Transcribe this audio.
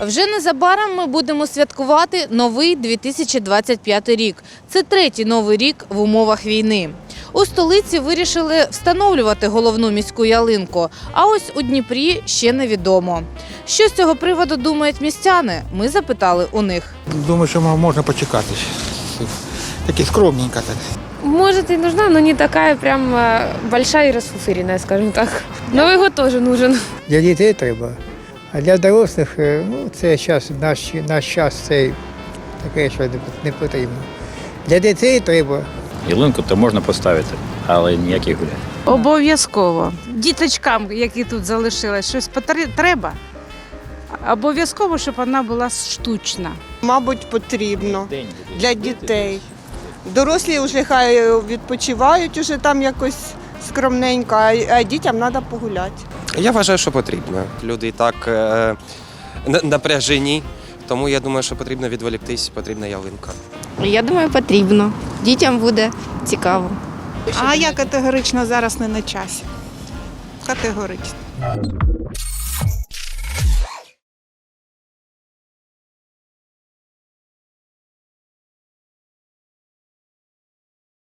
Вже незабаром ми будемо святкувати новий 2025 рік. Це третій новий рік в умовах війни. У столиці вирішили встановлювати головну міську ялинку, а ось у Дніпрі ще невідомо. Що з цього приводу думають містяни? Ми запитали у них. Думаю, що можна почекати. Такі скромненько так. Может и нужна, но не такая прям э, большая и расфуфыренная, скажем так. Новый год тоже нужен. Для дітей треба. А для дорослих, е, ну, це час, наш, наш час цей таке, що не- не потрібно. Для дітей треба. Ялинку то можна поставити, але ніяких гулянь. Обов'язково. Діточкам, які тут залишились, щось потр- треба. Обов'язково, щоб вона була штучна. Мабуть, потрібно для дітей. Дорослі вже хай відпочивають уже там якось скромненько, а дітям треба погуляти. Я вважаю, що потрібно. Люди і так е, напряжені, тому я думаю, що потрібно відволіктись, потрібна ялинка. Я думаю, потрібно. Дітям буде цікаво. А я категорично зараз не на часі. Категорично.